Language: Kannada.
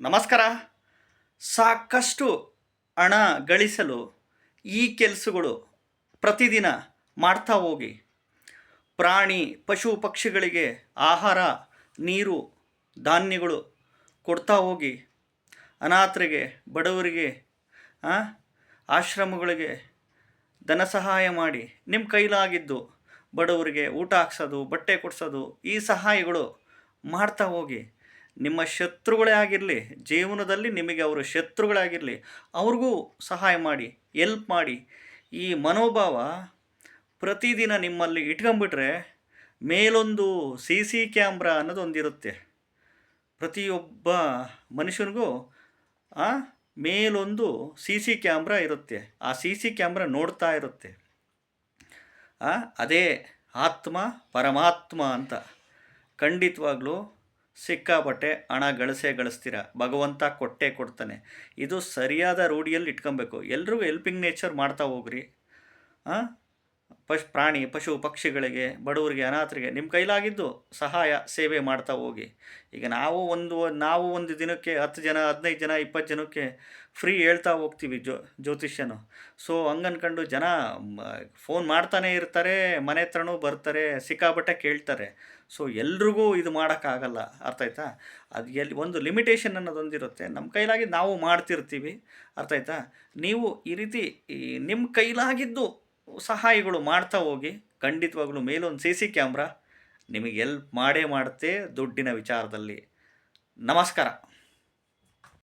ನಮಸ್ಕಾರ. ಸಾಕಷ್ಟು ಹಣ ಗಳಿಸಲು ಈ ಕೆಲಸಗಳು ಪ್ರತಿದಿನ ಮಾಡ್ತಾ ಹೋಗಿ. ಪ್ರಾಣಿ, ಪಶು ಪಕ್ಷಿಗಳಿಗೆ ಆಹಾರ, ನೀರು, ಧಾನ್ಯಗಳು ಕೊಡ್ತಾ ಹೋಗಿ. ಅನಾಥರಿಗೆ, ಬಡವರಿಗೆ ಆಶ್ರಮಗಳಿಗೆ ಧನ ಸಹಾಯ ಮಾಡಿ ನಿಮ್ಮ ಕೈಲಾಗಿದ್ದು ಬಡವರಿಗೆ ಊಟ ಹಾಕ್ಸೋದು, ಬಟ್ಟೆ ಕೊಡಿಸೋದು ಈ ಸಹಾಯಗಳು ಮಾಡ್ತಾ ಹೋಗಿ. ನಿಮ್ಮ ಶತ್ರುಗಳೇ ಆಗಿರಲಿ, ಜೀವನದಲ್ಲಿ ನಿಮಗೆ ಅವರು ಶತ್ರುಗಳಾಗಿರಲಿ, ಅವ್ರಿಗೂ ಸಹಾಯ ಮಾಡಿ ಎಲ್ಪ್ ಮಾಡಿ, ಈ ಮನೋಭಾವ ಪ್ರತಿದಿನ ನಿಮ್ಮಲ್ಲಿ ಇಟ್ಕೊಂಬಿಟ್ರೆ ಮೇಲೊಂದು ಸಿ ಸಿ ಕ್ಯಾಮ್ರಾ ಅನ್ನೋದೊಂದಿರುತ್ತೆ. ಪ್ರತಿಯೊಬ್ಬ ಮನುಷ್ಯನಿಗೂ, ಆ, ಮೇಲೊಂದು ಸಿ ಸಿ ಕ್ಯಾಮ್ರಾ ಇರುತ್ತೆ. ಆ ಸಿ ಸಿ ಕ್ಯಾಮ್ರಾ ನೋಡ್ತಾ ಇರುತ್ತೆ. ಅದೇ ಆತ್ಮ ಪರಮಾತ್ಮ ಅಂತ. ಖಂಡಿತವಾಗ್ಲೂ ಸಿಕ್ಕಾಪಟ್ಟೆ ಹಣ ಗಳಿಸೇ ಗಳಿಸ್ತೀರ? ಭಗವಂತ ಕೊಟ್ಟೇ ಕೊಡ್ತಾನೆ. ಇದು ಸರಿಯಾದ ರೂಢಿಯಲ್ಲಿ ಇಟ್ಕೊಬೇಕು. ಎಲ್ಲರಿಗೂ ಹೆಲ್ಪಿಂಗ್ ನೇಚರ್ ಮಾಡ್ತಾ ಹೋಗ್ರಿ. ಆ? ಪಶ್ ಪ್ರಾಣಿ, ಪಶು ಪಕ್ಷಿಗಳಿಗೆ, ಬಡವರಿಗೆ, ಅನಾಥರಿಗೆ ನಿಮ್ಮ ಕೈಲಾಗಿದ್ದು ಸಹಾಯ, ಸೇವೆ ಮಾಡ್ತಾ ಹೋಗಿ. ಈಗ ನಾವು ಒಂದು ನಾವು ಒಂದು ದಿನಕ್ಕೆ ಹತ್ತು ಜನ, ಹದಿನೈದು ಜನ, ಇಪ್ಪತ್ತು ಜನಕ್ಕೆ ಫ್ರೀ ಹೇಳ್ತಾ ಹೋಗ್ತೀವಿ ಜ್ಯೋ ಜ್ಯೋತಿಷ್ಯನು. ಸೊ ಹಂಗನ್ಕೊಂಡು ಜನ ಫೋನ್ ಮಾಡ್ತಾನೆ ಇರ್ತಾರೆ, ಮನೆ ಹತ್ರನೂ ಬರ್ತಾರೆ ಸಿಕ್ಕಾಬಟ್ಟೆ ಕೇಳ್ತಾರೆ. ಸೊ ಎಲ್ರಿಗೂ ಇದು ಮಾಡೋಕ್ಕಾಗಲ್ಲ. ಅರ್ಥ ಆಯ್ತಾ? ಅದು ಎಲ್ಲಿ, ಒಂದು ಲಿಮಿಟೇಷನ್ ಅನ್ನೋದೊಂದಿರುತ್ತೆ. ನಮ್ಮ ಕೈಲಾಗಿ ನಾವು ಮಾಡ್ತಿರ್ತೀವಿ. ಅರ್ಥ ಆಯ್ತಾ? ನೀವು ಈ ರೀತಿ ನಿಮ್ಮ ಕೈಲಾಗಿದ್ದು ಸಹಾಯಗಳು ಮಾಡ್ತಾ ಹೋಗಿ, ಖಂಡಿತವಾಗ್ಲೂ ಮೇಲೊಂದು ಸಿ ಸಿ ಕ್ಯಾಮ್ರಾ ನಿಮಗೆ ಎಲ್ಪ್ ಮಾಡೇ ಮಾಡುತ್ತೆ ದುಡ್ಡಿನ ವಿಚಾರದಲ್ಲಿ. ನಮಸ್ಕಾರ.